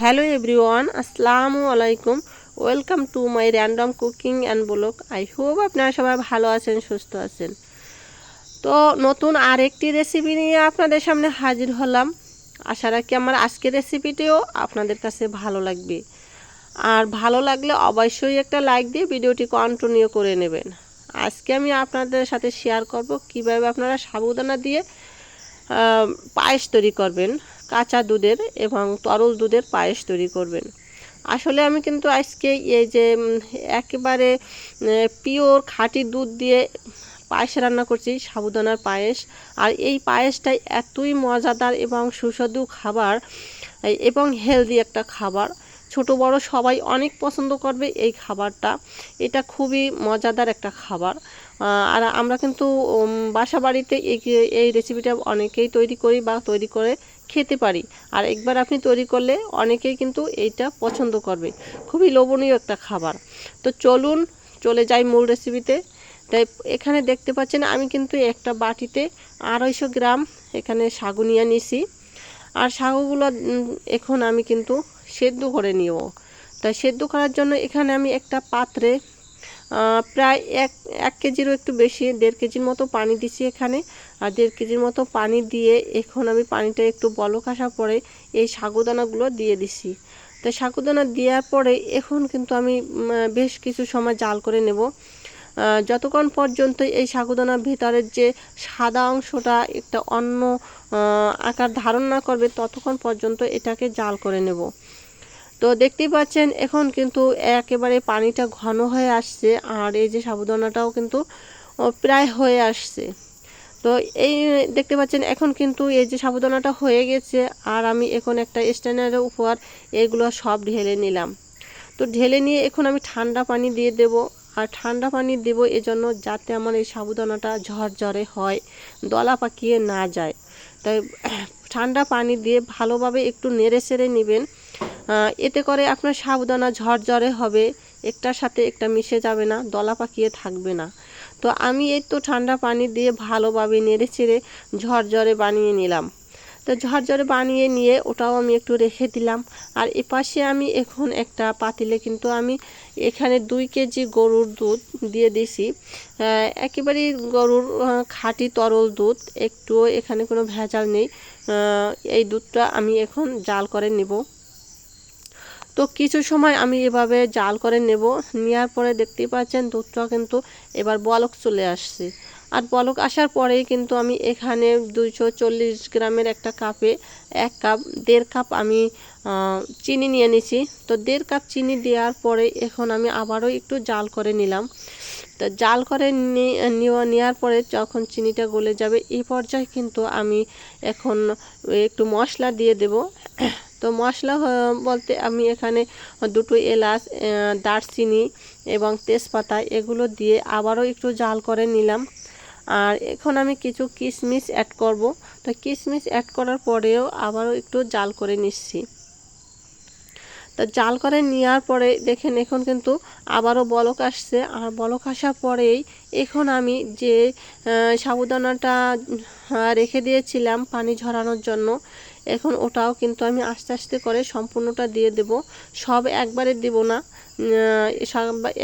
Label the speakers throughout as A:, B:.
A: Hello everyone, আসসালামু আলাইকুম। Welcome to my random cooking and blog. I hope আপনারা সবাই ভালো আছেন, সুস্থ আছেন। তো নতুন আরেকটি রেসিপি নিয়ে আপনাদের সামনে হাজির হলাম। আশা রাখি আমার আজকের রেসিপিটিও আপনাদের কাছে ভালো লাগবে। আর ভালো লাগলে অবশ্যই একটা লাইক দিয়ে ভিডিওটি কন্টিনিউ করে নেবেন। আজকে আমি আপনাদের সাথে শেয়ার করব কীভাবে আপনারা সাবুদানা দিয়ে পায়েস তৈরি করবেন। কাঁচা দুধের এবং তরল দুধের পায়েস তৈরি করবেন। আসলে আমি কিন্তু আজকে এই যে একেবারে পিওর খাঁটি দুধ দিয়ে পায়েস রান্না করছি, সাবুদানার পায়েস। আর এই পায়েসটাই এতই মজাদার এবং সুস্বাদু খাবার এবং হেলদি একটা খাবার। ছোট, বড় সবাই অনেক পছন্দ করবে এই খাবারটা। এটা খুবই মজাদার একটা খাবার। আর আমরা কিন্তু বাসা বাড়িতে এই এই রেসিপিটা অনেকেই তৈরি করি বা তৈরি করে খেতে পারি। আর একবার আপনি তৈরি করলে অনেকেই কিন্তু এইটা পছন্দ করবে। খুবই লোভনীয় একটা খাবার। তো চলুন, চলে যাই মূল রেসিপিতে তাই এখানে দেখতে পাচ্ছেন, আমি কিন্তু একটা বাটিতে আড়াইশো গ্রাম এখানে সাগু নিয়ে নিছি আর উম, এখন আমি কিন্তু সেদ্ধ করে নিব। তাই সেদ্ধ করার জন্য এখানে আমি একটা পাত্রে প্রায় এক এক কেজিরও একটু বেশি দেড় কেজির মতো পানি দিছি এখানে। আর দেড় কেজির মতো পানি দিয়ে এখন আমি পানিটা একটু বলক আসার পরে এই সাগুদানাগুলো দিয়ে দিছি। তো সাগুদানা দেওয়ার পরে এখন কিন্তু আমি বেশ কিছু সময় জাল করে নেব। যতক্ষণ পর্যন্ত এই সাগুদানার ভিতরের যে সাদা অংশটা একটা অন্য আকার ধারণ না করবে, ততক্ষণ পর্যন্ত এটাকে জাল করে নেব। তো দেখতেই পাচ্ছেন, এখন কিন্তু একেবারে পানিটা ঘন হয়ে আসছে, আর এই যে সাবুদানাটাও কিন্তু প্রায় হয়ে আসছে। তো এই দেখতে পাচ্ছেন, এখন কিন্তু এই যে সাবুদানাটা হয়ে গেছে, আর আমি এখন একটা স্ট্যান্ডারের উপর এগুলো সব ঢেলে নিলাম। তো ঢেলে নিয়ে এখন আমি ঠান্ডা পানি দিয়ে দেব। আর ঠান্ডা পানি দেব এজন্য যাতে আমার এই সাবুদানাটা ঝরঝরে হয়, দলা পাকিয়ে না যায়। তাই ঠান্ডা পানি দিয়ে ভালোভাবে একটু নেড়ে সেড়ে নেবেন। এতে করে আপনার সাবুদানা ঝরঝরে হবে, একটার সাথে একটা মিশে যাবে না, দলা পাকিয়ে থাকবে না। তো আমি এই তো ঠান্ডা পানি দিয়ে ভালোভাবে নেড়ে চেড়ে ঝরঝরে বানিয়ে নিলাম। তো ঝরঝরে বানিয়ে নিয়ে ওটাও আমি একটু রেখে দিলাম। আর এপাশে আমি এখন একটা পাতিলে কিন্তু আমি এখানে দুই কেজি গরুর দুধ দিয়ে দিছি। একেবারেই গরুর খাঁটি তরল দুধ, একটুও এখানে কোনো ভেজাল নেই। এই দুধটা আমি এখন জাল করে নেব। তো কিছু সময় আমি এভাবে জাল করে নেব। নেওয়ার পরে দেখতেই পাচ্ছেন দুধটা কিন্তু এবার বলক চলে আসছে। আর বলক আসার পরেই কিন্তু আমি এখানে দুইশো চল্লিশ গ্রামের একটা কাপে এক কাপ, দেড় কাপ আমি চিনি নিয়ে নিছি। তো দেড় কাপ চিনি দেওয়ার পরে এখন আমি আবারও একটু জাল করে নিলাম। তো জাল করে নেওয়ার পরে যখন চিনিটা গলে যাবে, এই পর্যায়ে কিন্তু আমি এখন একটু মশলা দিয়ে দেব। তো মশলা বলতে আমি এখানে দুটো এলাচ দারচিনি এবং তেজপাতা এগুলো দিয়ে আবারও একটু জাল করে নিলাম। আর এখন আমি কিছু কিশমিশ অ্যাড করব। তো কিশমিশ অ্যাড করার পরেও আবারও একটু জাল করে নিচ্ছি। তো জাল করে নেওয়ার পরে দেখেন এখন কিন্তু আবারও বলক আসছে। আর বলক আসার পরেই এখন আমি যে সাবুদানাটা রেখে দিয়েছিলাম পানি ঝরানোর জন্য, এখন ওটাও কিন্তু আমি আস্তে আস্তে করে সম্পূর্ণটা দিয়ে দেব। সব একবারে দিব না।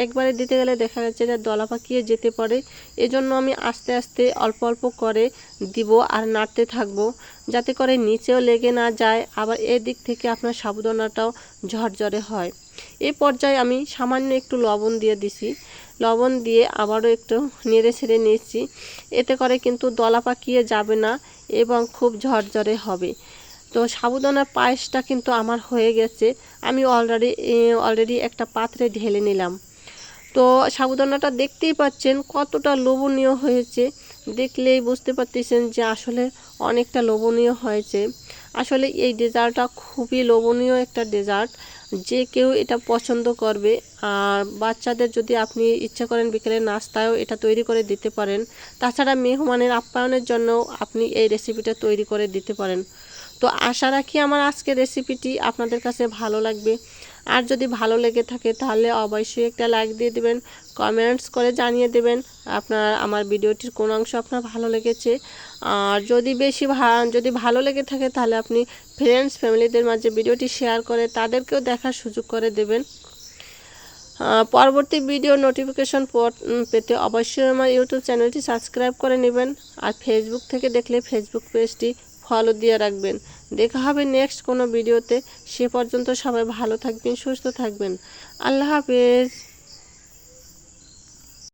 A: একবারে দিতে গেলে দেখা যাচ্ছে যে দলা পাকিয়ে যেতে পারে। এজন্য আমি আস্তে আস্তে অল্প অল্প করে দিব আর নাড়তে থাকব। যাতে করে নিচেও লেগে না যায়, আবার এদিক থেকে আপনার সাবুদানাটাও ঝরঝরে হয়। এই পর্যায়ে আমি সামান্য একটু লবণ দিয়ে দিছি। লবণ দিয়ে আবারও একটু নেড়ে ছেড়ে নিয়েছি। এতে করে কিন্তু দলা পাকিয়ে যাবে না এবং খুব ঝরঝরে হবে। তো সাবুদানার পায়েসটা কিন্তু আমার হয়ে গেছে। আমি অলরেডি অলরেডি একটা পাত্রে ঢেলে নিলাম। তো সাবুদানাটা দেখতেই পাচ্ছেন কতটা লোভনীয় হয়েছে। দেখলেই বুঝতে পারতেছেন যে আসলে অনেকটা লোভনীয় হয়েছে। আসলে এই ডেজার্টটা খুবই লোভনীয় একটা ডেজার্ট যে কেউ এটা পছন্দ করবে, আর বাচ্চাদের যদি আপনি ইচ্ছা করেন বিকেলে নাস্তায়ও এটা তৈরি করে দিতে পারেন। তাছাড়া মেহমানের আপ্যায়নের জন্য আপনি এই রেসিপিটা তৈরি করে দিতে পারেন। তো আশা রাখি আমার আজকের রেসিপিটি আপনাদের কাছে ভালো লাগবে। আর যদি ভালো লেগে থাকে তাহলে অবশ্যই একটা লাইক দিয়ে দেবেন কমেন্টস করে জানিয়ে দেবেন আপনার, আমার ভিডিওটির কোন অংশ আপনার ভালো লেগেছে। আর যদি বেশি যদি ভালো লেগে থাকে তাহলে আপনি ফ্রেন্ডস ফ্যামিলিদের মাঝে ভিডিওটি শেয়ার করে তাদেরকেও দেখার সুযোগ করে দেবেন। পরবর্তী ভিডিও নোটিফিকেশন পেতে অবশ্যই আমার ইউটিউব চ্যানেলটি সাবস্ক্রাইব করে নেবেন। আর ফেসবুক থেকে দেখলে ফেসবুক পেজটি ফলো দিয়ে রাখবেন। দেখা হবে নেক্সট কোনো ভিডিওতে সে পর্যন্ত সবাই ভালো থাকবেন, সুস্থ থাকবেন। আল্লাহ হাফেজ।